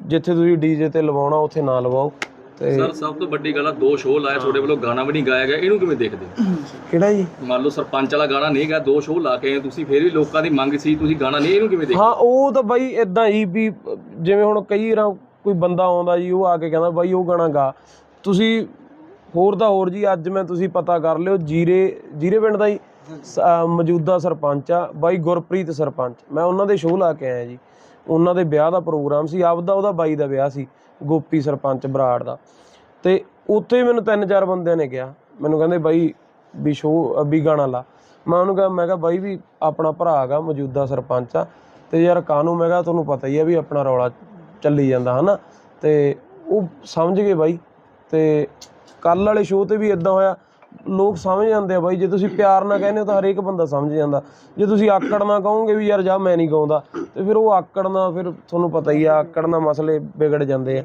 ਜਿੱਥੇ ਤੁਸੀਂ ਡੀਜੇ ਤੇ ਲਵਾਉਣਾ ਉੱਥੇ ਨਾ ਲਵਾਓ। ਤੇ ਸਰ ਸਭ ਤੋਂ ਵੱਡੀ ਗੱਲ ਆ ਦੋ ਸ਼ੋਅ ਲਾਏ ਤੁਹਾਡੇ ਵੱਲੋਂ ਗਾਣਾ ਵੀ ਨਹੀਂ ਗਾਇਆ ਗਿਆ ਇਹਨੂੰ ਕਿਵੇਂ ਦੇਖਦੇ ਹੋ? ਕਿਹੜਾ ਜੀ? ਮੰਨ ਲਓ ਸਰਪੰਚ ਵਾਲਾ ਗਾਣਾ ਨਹੀਂ ਗਾ ਦੋ ਸ਼ੋਅ ਲਾ ਕੇ ਆਏ ਤੁਸੀਂ ਫਿਰ ਵੀ ਲੋਕਾਂ ਦੀ ਮੰਗ ਸੀ ਤੁਸੀਂ ਗਾਣਾ ਨਹੀਂ ਇਹਨੂੰ ਕਿਵੇਂ ਦੇਖਦੇ ਹਾਂ ਉਹ ਤਾਂ ਬਾਈ ਇਦਾਂ ਹੀ ਵੀ ਜਿਵੇਂ ਹੁਣ ਕਈ ਵਾਰ ਕੋਈ ਬੰਦਾ ਆਉਂਦਾ ਜੀ ਉਹ ਆ ਕੇ ਕਹਿੰਦਾ ਬਾਈ ਉਹ ਗਾਣਾ ਗਾ। ਤੁਸੀਂ ਹੋਰ ਦਾ ਹੋਰ ਜੀ ਅੱਜ ਮੈਂ ਤੁਸੀਂ ਪਤਾ ਕਰ ਲਿਓ ਜੀਰੇ ਜੀਰੇ ਪਿੰਡ ਦਾ ਹੀ ਸ- ਅਹ ਮੌਜੂਦਾ ਸਰਪੰਚ ਆ ਬਾਈ ਗੁਰਪ੍ਰੀਤ ਸਰਪੰਚ। ਮੈਂ ਉਹਨਾਂ ਦੇ ਸ਼ੋਅ ਲਾ ਕੇ ਆਇਆ ਜੀ। ਉਹਨਾਂ ਦੇ ਵਿਆਹ ਦਾ ਪ੍ਰੋਗਰਾਮ ਸੀ, ਆਪਦਾ ਉਹਦਾ ਬਾਈ ਦਾ ਵਿਆਹ ਸੀ, ਗੋਪੀ ਸਰਪੰਚ ਬਰਾੜ ਦਾ। ਤੇ ਉੱਥੇ ਮੈਨੂੰ ਤਿੰਨ ਚਾਰ ਬੰਦਿਆਂ ਨੇ ਕਿਹਾ, ਮੈਨੂੰ ਕਹਿੰਦੇ ਬਾਈ ਵੀ ਸ਼ੋਅ ਵੀ ਗਾਣਾ ਲਾ। ਮੈਂ ਉਹਨੂੰ ਕਿਹਾ, ਮੈਂ ਕਿਹਾ ਬਾਈ ਵੀ ਆਪਣਾ ਭਰਾ ਹੈਗਾ, ਮੌਜੂਦਾ ਸਰਪੰਚ ਆ। ਤੇ ਯਾਰ ਕਾਨੂੰ ਮੈਂ ਕਿਹਾ ਤੁਹਾਨੂੰ ਪਤਾ ਹੀ ਆ ਵੀ ਆਪਣਾ ਰੌਲਾ ਚੱਲੀ ਜਾਂਦਾ, ਹਨਾ। ਤੇ ਉਹ ਸਮਝ ਗਏ ਬਾਈ। ਤੇ ਕੱਲ ਵਾਲੇ ਸ਼ੋਅ ਤੇ ਵੀ ਇਦਾਂ ਹੋਇਆ। ਲੋਕ ਸਮਝ ਜਾਂਦੇ ਆ ਬਾਈ, ਜੇ ਤੁਸੀਂ ਪਿਆਰ ਨਾਲ ਕਹਿੰਦੇ ਹੋ ਤਾਂ ਹਰੇਕ ਬੰਦਾ ਸਮਝ ਜਾਂਦਾ। ਜੇ ਤੁਸੀਂ ਆਕੜ ਨਾ ਕਹੋਗੇ ਵੀ ਯਾਰ ਜਾ ਮੈਂ ਨਹੀਂ ਗਾਉਂਦਾ ਤੇ ਫਿਰ ਉਹ ਆਕੜ ਨਾਲ ਫਿਰ ਤੁਹਾਨੂੰ ਪਤਾ ਹੀ ਆ, ਆਕੜ ਨਾਲ ਮਸਲੇ ਵਿਗੜ ਜਾਂਦੇ ਆ।